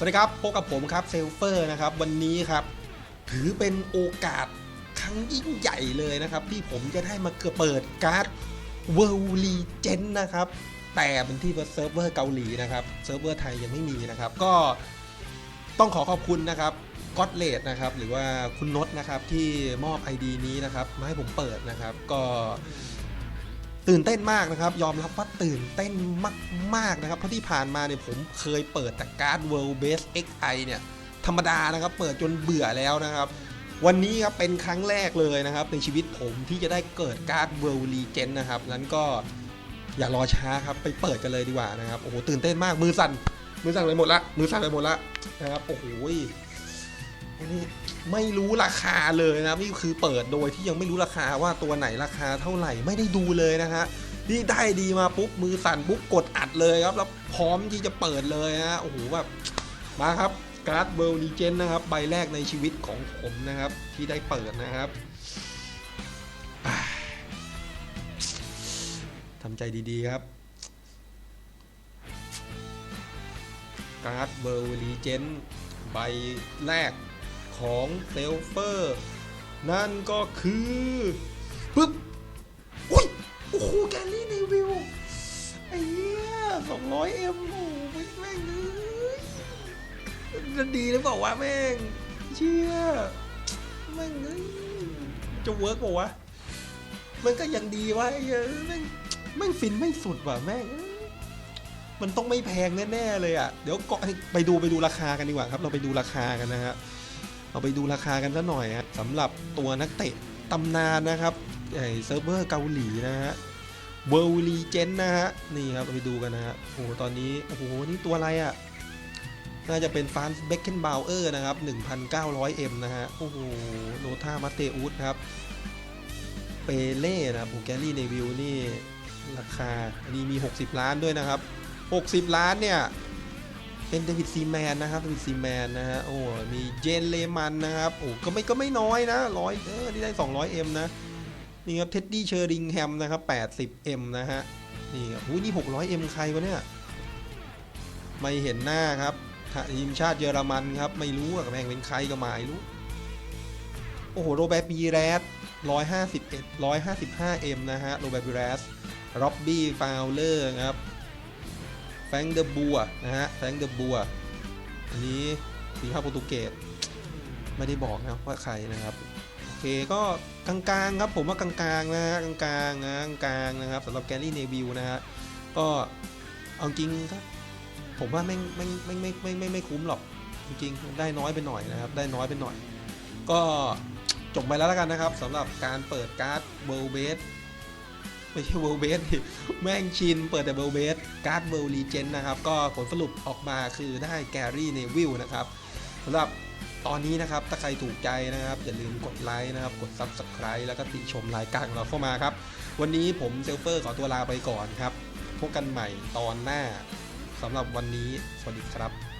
สวัสดีครับพบกับผมครับเซลเฟอร์นะครับวันนี้ครับ ถือเป็นโอกาสครั้งยิ่งใหญ่เลยนะครับ ที่ผมจะได้มาเปิดการ์ด World Legend นะครับ แต่เป็นที่เซิร์ฟเวอร์เกาหลีนะครับเซิร์ฟเวอร์ไทยยังไม่มีนะครับ ก็ต้องขอขอบคุณนะครับก็ตเลดนะครับหรือว่าคุณนศนะครับที่มอบ ID นี้นะครับมาให้ผมเปิดนะครับ ก็ ตื่นเต้นมากนะครับ ยอมรับว่าตื่นเต้นมากๆนะครับเพราะที่ผ่านมาเนี่ยผมเคยเปิดแต่การ์ด World Base XI เนี่ยธรรมดานะครับเปิดจนเบื่อแล้วนะครับ วันนี้ครับเป็นครั้งแรกเลยนะครับ ในชีวิตผมที่จะได้เกิดการ์ด World Legend นะครับนั้นก็อย่ารอช้าครับไปเปิดกันเลยดีกว่านะครับโอ้โหตื่นเต้นมากมือสั่นมือสั่นไปหมดละมือสั่นไปหมดละนะครับโอ้โหนนี้ ไม่รู้ราคาเลยนะนี่คือเปิดโดยที่ยังไม่รู้ราคาว่าตัวไหนราคาเท่าไหร่ไม่ได้ดูเลยนะฮะนี่ได้ดีมาปุ๊บมือสั่นปุ๊บกดอัดเลยครับแล้วพร้อมที่จะเปิดเลยนะโอ้โหแบบมาครับการ์ดเวลดีเจนนะครับใบแรกในชีวิตของผมนะครับ ที่ได้เปิดนะครับทำใจดีๆครับการ์ดเบอร์ลีเจนใบแรก ของเซลเฟอร์ นั่นก็คือปึ๊บอุ้ยโอ้โหแกลลี่ในวิวไอ้เหี้ยสองร้อยเอ็มโอ้โหแม่งเลยจะดีหรือเปล่าวะแม่งเชี่ยแม่งเอ้ยจะเวิร์กเปล่าวะมันก็ยังดีวะไอ้เหี้ยแม่งแม่งฟินไม่สุดว่ะแม่งมันต้องไม่แพงแน่ๆเลยอะ เดี๋ยวก็ไปดูไปดูราคากันดีกว่าครับ เราไปดูราคากันนะฮะ เราไปดูราคากันสักหน่อยฮะสำหรับตัวนักเตะตำนานนะครับไอเซิร์ฟเวอร์เกาหลีนะฮะเวลลีเจนนะฮะนี่ครับไปดูกันนะฮะโอ้โหตอนนี้โอ้โหนี่ตัวอะไรอะน่าจะเป็นฟานเบคเกนบาวเออร์นะครับ 1,900M นะฮะ โอ้โหโนธามาเตอุสครับ เปเล่นะบูแกลี่เนวิลนี่ ราคาอันนี้มี 60 ล้านด้วยนะครับ 60 ล้านเนี่ย เป็นเดวิดซีแมนนะครับเดวิดซีแมนนะฮะโอ้มีเจนเลมันนะครับโอ้ก็ไม่ก็ไม่น้อยนะร้อยเออนี่ได้ 200M นะนี่ครับเท็ดดี้เชอริงแฮมนะครับ 80M นะฮะนี่ครับอุ้ยนี่ 600M ใครวะเนี่ยไม่เห็นหน้าครับทีมชาติเยอรมันครับ ไม่รู้อะแม่งเป็นใครก็ไม่รู้ โอ้โห โรแบร์ตบีแรส151 155M นะฮะ โรแบร์ตบีแรสร็อบบี้ฟาวเลอร์ครับ แฟงเดอบัวนะฮะแฟงเดอบัวอันนี้สีภาพโปรตุเกสไม่ได้บอกนะว่าใครนะครับโอเคก็กลางๆครับผมว่ากลางๆนะฮะกลางๆนะกลางๆนะครับสำหรับแกลลี่เนวิลนะฮะก็เอาจริงครับผมว่าไม่ไม่ไม่ไม่ไม่ไม่ไม่คุ้มหรอกจริงๆได้น้อยไปหน่อยนะครับ ได้น้อยไปหน่อย ก็จบไปแล้วแล้วกันนะครับสำหรับการเปิดการ์ดเวลเบส ไม่ใช่เวลเบสแม่งชินเปิดแต่เวลเบสการ์ดเวลลีเจนนะครับ ก็ผลสรุปออกมาคือได้แกรี่เนวิลนะครับสำหรับตอนนี้นะครับ ถ้าใครถูกใจนะครับ อย่าลืมกดไลค์นะครับ กด Subscribe แล้วก็ติชมรายการของเราเข้ามาครับ วันนี้ผมเซลเฟอร์ขอตัวลาไปก่อนครับ พบกันใหม่ตอนหน้าสำหรับวันนี้ สวัสดีครับ